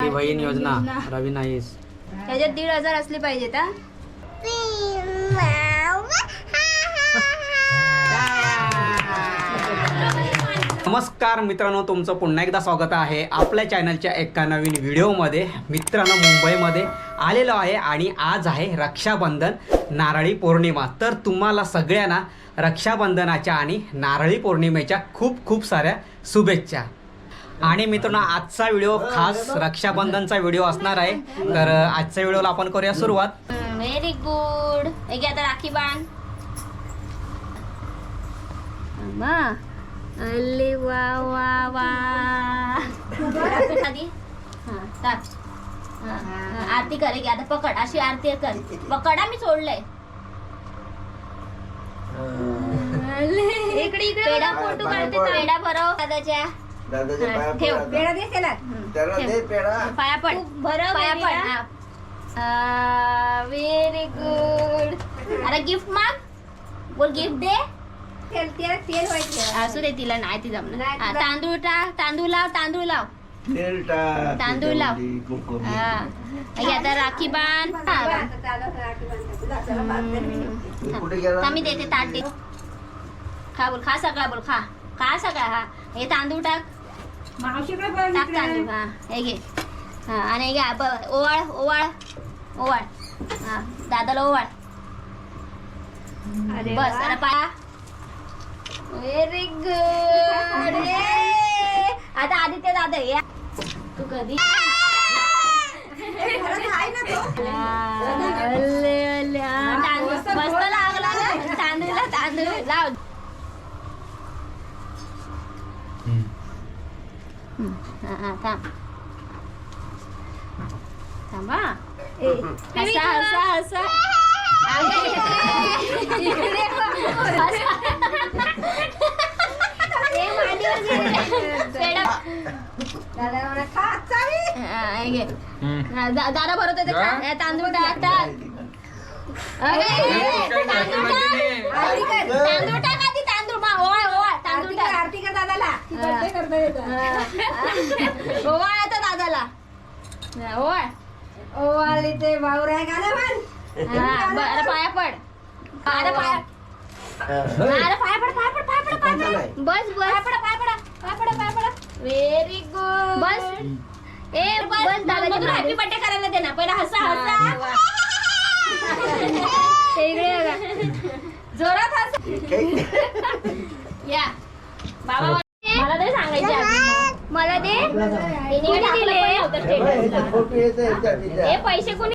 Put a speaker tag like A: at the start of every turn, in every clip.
A: बहीण योजना रवी नाईस.
B: ह्याच्यात दीड हजार असले पाहिजेत
A: नमस्कार मित्रांनो तुमचं पुन्हा एकदा स्वागत आहे आपल्या चॅनलच्या एका नवीन व्हिडिओमध्ये मित्रांनो मुंबईमध्ये आलेलो आहे आणि आज आहे रक्षाबंधन. नारळी पौर्णिमा. तर तुम्हाला सगळ्यांना रक्षाबंधनाच्या आणि नारळी पौर्णिमेच्या खूप खूप साऱ्या शुभेच्छा. आणि मित्रांनो आजचा व्हिडिओ खास रक्षाबंधनचा व्हिडिओ असणार आहे. तर आजच्या व्हिडिओला आपण करूया सुरुवात.
B: व्हेरी गुड हे आता राखी बाण. अल्ले वा वा वा. आधी. हा, आरती कर घे आता पकड अशी आरती कर. पकडा मी सोडलंय. इकडे इकडे पेढा फोटो काढते पेढा भरव दादाच्या. हा, ठेव.
C: पड. त्याला. दे
B: पाया पड. भरव पाया पड. व्हेरी गुड अरे गिफ्ट माग. बोल गिफ्ट दे. असू दे तिला नाही ती जमणार. तांदूळ टाक तांदूळ लाव तांदूळ लाव.
C: तेल टाक
B: तांदूळ लाव.
C: त्याच्यामध्ये, कुंकुम.
B: हा. हे आता राखी बांध. हा,
C: तू कुठे गेला?
B: हा, मी देते ताट दे. खा बोल खा सगळा बोल खा. खा सगळा हा. हे तांदूळ टाक. टाक तांदूळ हा. हे घे. हा आणि हे ब- ओवाळ ओवाळ ओवाळ. हा दादाला ओवाळ. बस आता पाया व्हेरी गुड आता आदित्य दादा तू कधी? तांदूळ. मस्त लागला ना? तांदूळला तांदूळ लाव. थांब. थांबा. हसा हसा हसा अगं, इकडे- इकडे बघ. हसा. ए, मांडीवर घे. पेढा. हा, हे घे. हा, दा- दादा भरत होते का हे तांदूळ टाक टाक. अरे, तांदूळ टाक तांदूळ टाक. आधी तांदूळ मा ओवाळ ओवाळ तांदूळ टाक. ओवाळ येतं. दादाला. हा, ओवाळ हा, बरं पाया पड. अरे पाया अरे पाया पड पाया पड पाया पड पाया पड? बस बस. पाया पडा पाया पडा पाया पडा पाया पडा. व्हेरी गुड बस. ए बस. दादा हॅपी बर्थडे करायला दे ना. पहिला हसा हसा. इकडे बघा. जोरात हसा. या. बाबा मला- तरी सांगायचे. मला दे. कोणी दिले हे. पैसे कोणी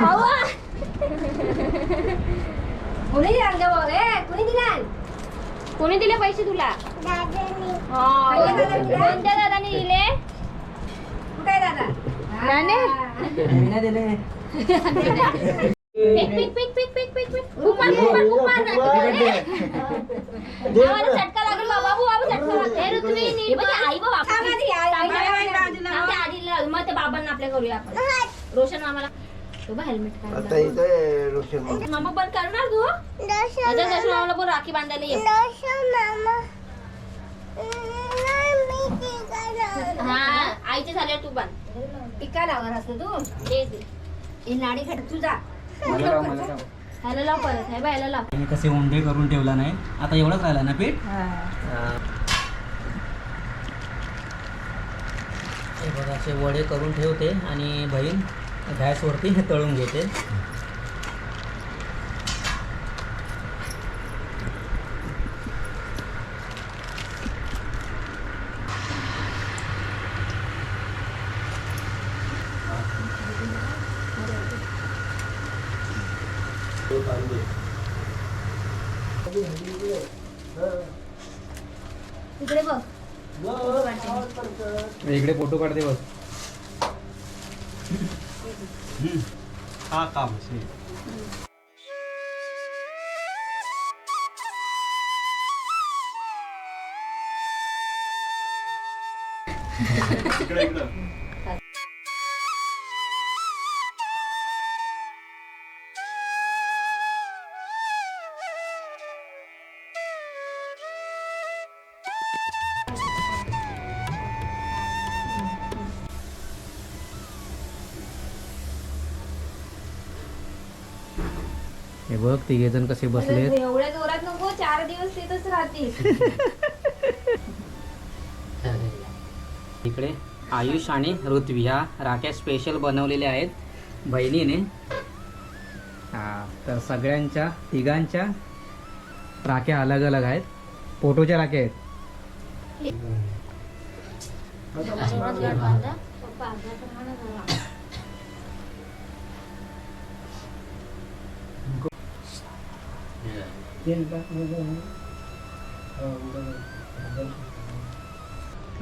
B: हवा कोणी दिले पैसे तुला. कोणत्या दादाने दिले. नाने? पिक पिक पिक पिक पिक पिक पिक. खूप मार खूप मार खूप मार आम्हाला चटका लागेल बाबा बाबू बाबू चटका लागेल. हे ऋत्वी नीट बघ, आई बाबा. थांब आधी, आई- आई-. मग ते बाबांना आपल्या करूया आपण. रोशन मामाला. तू हेल्मेट
C: आता इथं रोशन मामा.
B: मामा बंद करणार तू आता रोशन मामाला पण राखी बांधायला ये. हा आईचे झाले तू बांध.
D: टिका लावणार असतो तू?
B: दे दे.
D: ही नाडी खट तुझा
B: ह्याला लाव परत हे बघ ह्याला लाव.
A: मी कसे उंडे करून ठेवला नाही. आता एवढंच राहिला ना पीठ? हे बघा असे वडे करून ठेवते आणि बहीण गॅसवरती हे तळून घेते.
B: इकडे बघ.
A: इकडे फोटो काढते बघ. हा काम इकडे इकडे. बघ तिघे जण कसे बसलेत.
B: एवढ्या जोरात नको चार दिवस तिथंच राहतील.
A: इकडे आयुष आणि ऋत्वी ह्या राख्या स्पेशल बनवलेल्या आहेत. बहिणीने. हा तर सगळ्यांच्या तिघांच्या राख्या अलग अलग आहेत. फोटोच्या राख्या आहेत.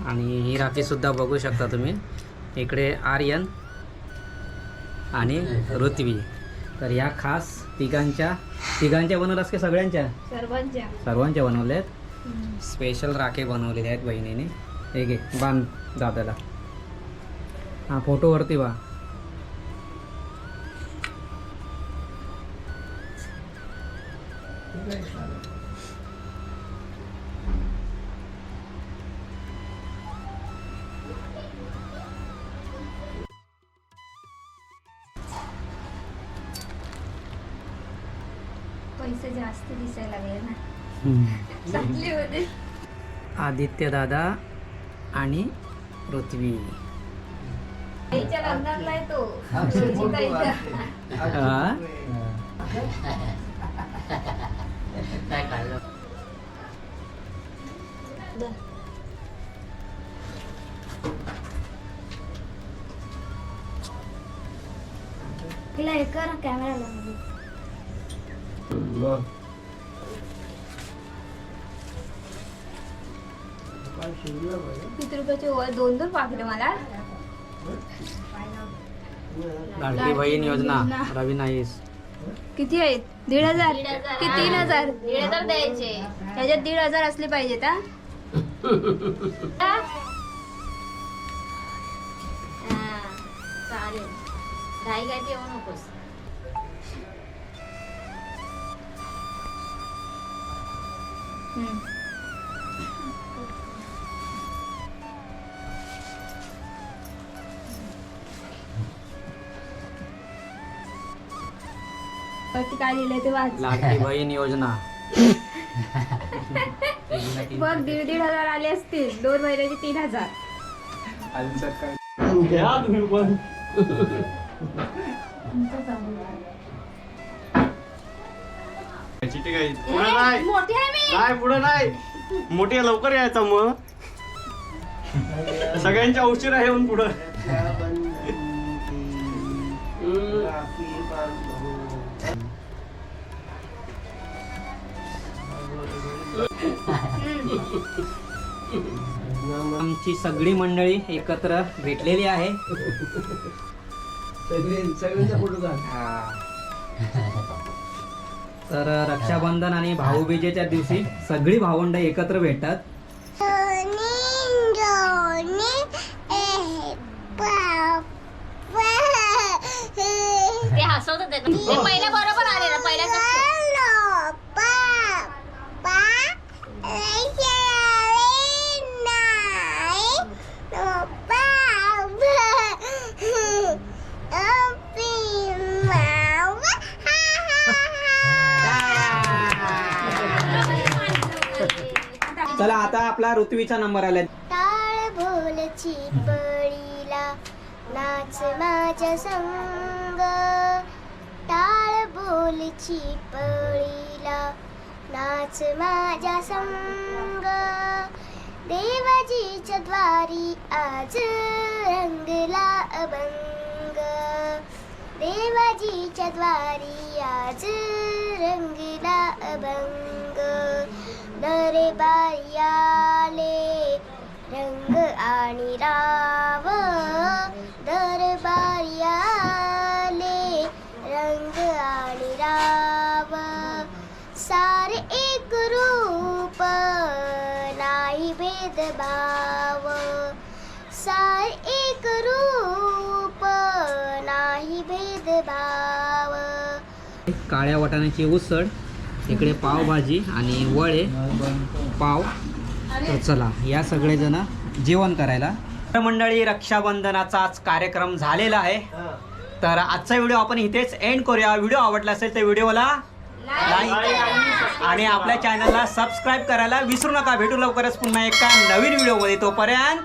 A: आणि ही राखी सुद्धा बघू शकता तुम्ही. इकडे आर्यन आणि ऋत्वी तर या खास तिघांच्या तिघांच्या बनवल्यास की सगळ्यांच्या?
B: सर्वांच्या.
A: सर्वांच्या बनवल्या आहेत स्पेशल राखे बनवलेले आहेत बहिणीने. हे घे बांध दादाला. हा फोटोवरती बा
B: पैसे जास्त दिसायला लागले ना. चांगले होते
A: आदित्य दादा आणि पृथ्वी.
B: आईच्या लग्नातला आहे तो. रोजीताईच्या.
A: हा?
B: तिला हे कर कॅमेरा किती रुपयाचे वर दोन दोन पाकिट मला
A: लाडकी बहीण योजना रवी नाईस
B: किती आहेत? दीड हजार. की तीन हजार? दीड हजार द्यायचे. त्याच्यात दीड हजार असले पाहिजेत हा? हा, चालेल. घाई घाई येऊ नकोस. हम्म. काय लिहिलंय ते वाच.
A: लाडकी बहीण योजना.
B: बघ दीड दीड हजार आले असतील. दोन महिन्याचे तीन हजार.
E: पुढे नाही.
B: मोठी आहे मी.
E: नाही पुढे नाही. मोठी आहे, लवकर यायचं मग. सगळ्यांच्या उशीर आहे येऊन पुढं.
A: आमची सगळी मंडळी एकत्र भेटलेली आहे. तर रक्षाबंधन आणि भाऊबीजेच्या दिवशी सगळी भावंड एकत्र भेटतात.
B: ते हसवत होते ते पहिल्या बरोबर आलेलं
A: आपला ऋत्वीचा नंबर आलाय.
F: टाळ भोलची पळीला नाच माझ्या संग. टाळ बोलची पळीला नाच माझ्या संग. देवाजीच्या द्वारी आज रंगला अभंग. देवाजीच्या द्वारी आज रंगला अभंग. नरे बाई रंग आणि राव दरबारी आले रंग आणि राव. सारे एक रूप नाही भेदभाव. सारे एक रूप नाही भेदभाव.
A: काळ्या वाटाण्याची उसळ इकडे पावभाजी आणि वळे पाव. तर चला या सगळेजण जेवण करायला. तर मंडळी रक्षाबंधनाचा आज कार्यक्रम झालेला आहे. तर आजचा व्हिडिओ आपण इथेच एंड करूया. व्हिडिओ आवडला असेल तर व्हिडिओला लाईक आणि आपल्या चॅनलला सबस्क्राईब करायला विसरू नका. भेटू लवकरच पुन्हा एका नवीन व्हिडिओमध्ये. तोपर्यंत